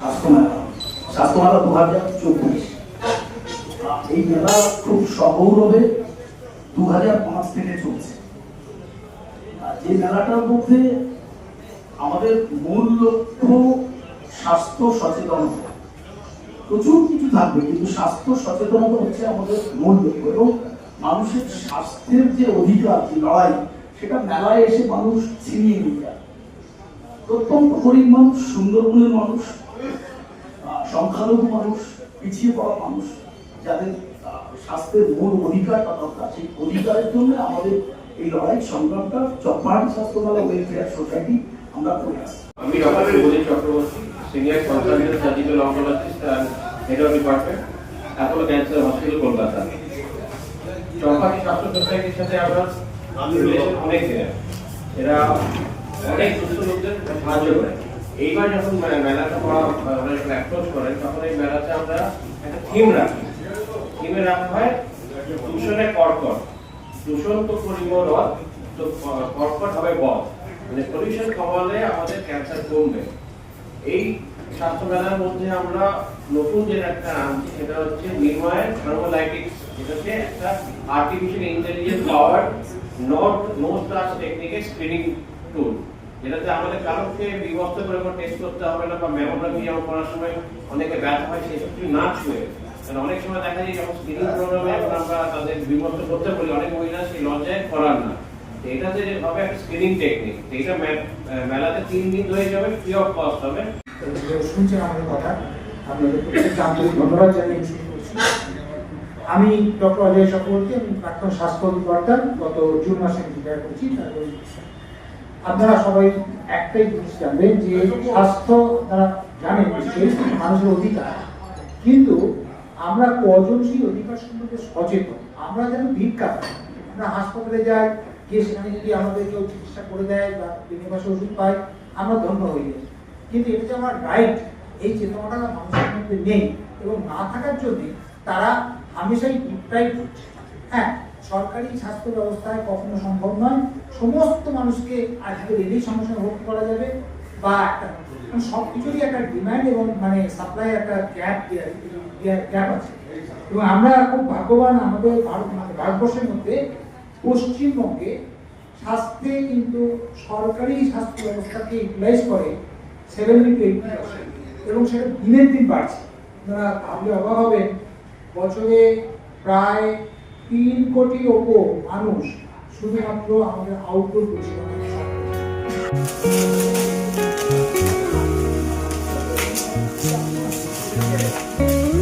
স্বাস্থ্যমেলা দু হাজার চব্বিশ। এই মেলা খুব সগৌরবে দু হাজার পাঁচ থেকে চলছে। যে মেলাটার মধ্যে আমাদের মূল লক্ষ্য স্বাস্থ্য সচেতনতা। প্রচুর কিছু থাকবে, কিন্তু স্বাস্থ্য সচেতনতা হচ্ছে আমাদের মূল লক্ষ্য এবং মানুষের স্বাস্থ্যের যে অধিকার, যে লড়াই, সেটা মেলায় এসে মানুষ ছিনিয়ে নিয়ে যায়। প্রত্যন্ত গরিব মানুষ, সুন্দরবনের মানুষ সংখ্যালঘু মানুষ, পিছিয়ে পড়া মানুষ, যাদের স্বাস্থ্যের মূল অধিকারটা দরকার, সেই অধিকারের জন্য আমাদের এই লড়াই সংগ্রামটা চপ্পাহাটি স্বাস্থ্যমেলা ওয়েলফেয়ার সোসাইটি আমরা করে আসছি। আমি doctor Bibhuti Chakraborty senior consultant surgical oncologist and head of department Apollo cancer hospital Kolkata. স্বাস্থ্য সোসাইটির সাথে আমার রিলেশন অনেক এরা অনেক সুস্থ লোকদের সাহায্য করে। এইবার যখন মেলাটা করা অ্যাপ্রোচ করেন, তখন এই মেলাতে আমরা একটা থিম রাখি। থিমে রাখা হয় দূষণে কর্কট। দূষণ তো করিব তো কর্কট হবে বধ মানে পলিউশন কমালে আমাদের ক্যান্সার কমবে। এই স্বাস্থ্য মেলার মধ্যে আমরা নতুন যে একটা আনছি, সেটা হচ্ছে নির্ময়ের থার্মোলাইটিক্স যেটা হচ্ছে একটা artificial intelligence power not no stars টেকনিকের screening tool যেটাতে আমাদের কারোকে বিভক্ত করে কোনো টেস্ট করতে হবে না বা ম্যামোগ্রাফি যেমন করার সময় অনেকে ব্যথা হয় সেসব কিছু না ছুঁয়ে। কারণ অনেক সময় দেখা যায় যখন স্ক্রিনিং প্রোগ্রামে এখন আমরা তাদের বিভক্ত করতে বলি, অনেক মহিলা সেই লজ্জায় করার না। তো এটাতে যে হবে একটা স্ক্রিনিং টেকনিক এটা মেলাতে তিন দিন হয়ে যাবে ফ্রি অফ কস্ট হবে। শুনছেন আমাদের কথা? আপনাদের আমি ডক্টর অজয় চক্রবর্তী, আমি প্রাক্তন স্বাস্থ্য অধিকর্তা, গত জুন মাসে করছি, তারপরে আপনারা সবাই একটাই জিনিস জানবেন যে স্বাস্থ্য আপনারা জানেন মানুষের অধিকার। কিন্তু আমরা কজন সেই অধিকার সম্পর্কে সচেতন? আমরা যেন ভিক্ষা। আমরা হাসপাতালে যাই, গিয়ে সেখানে যদি আমাদের কেউ চিকিৎসা করে দেয় বা বিনিময় ওষুধ পাই আমরা ধন্য হয়ে যাই কিন্তু এটা যে আমার রাইট এই চেতনাটা মানুষের মধ্যে নেই এবং না থাকার জন্য তারা হামেশাই ডিপ্রাইভ হচ্ছে। হ্যাঁ সরকারি স্বাস্থ্য ব্যবস্থায় কখনো সম্ভব নয়। সমস্ত মানুষকে আজকে সঙ্গে সঙ্গে ভর্তি করা যাবে বা একটা সব কিছুরই একটা ডিমান্ড এবং মানে সাপ্লাই একটা গ্যাপ গ্যাপ আছে। এবং আমরা খুব ভাগ্যবান আমাদের ভারত মানে ভারতবর্ষের মধ্যে পশ্চিমবঙ্গে স্বাস্থ্যে কিন্তু সরকারি স্বাস্থ্য ব্যবস্থাকে ইউটিলাইজ করে সেভেন্টি টু এইটি পার্সেন্ট এবং সেটা দিনের দিন বাড়ছে। আপনারা ভাবলে অবাক হবেন, বছরে প্রায় তিন কোটি ওপর মানুষ শুধুমাত্র আমাদের আউটডোর পরিষেবা Thank সক্রিয়।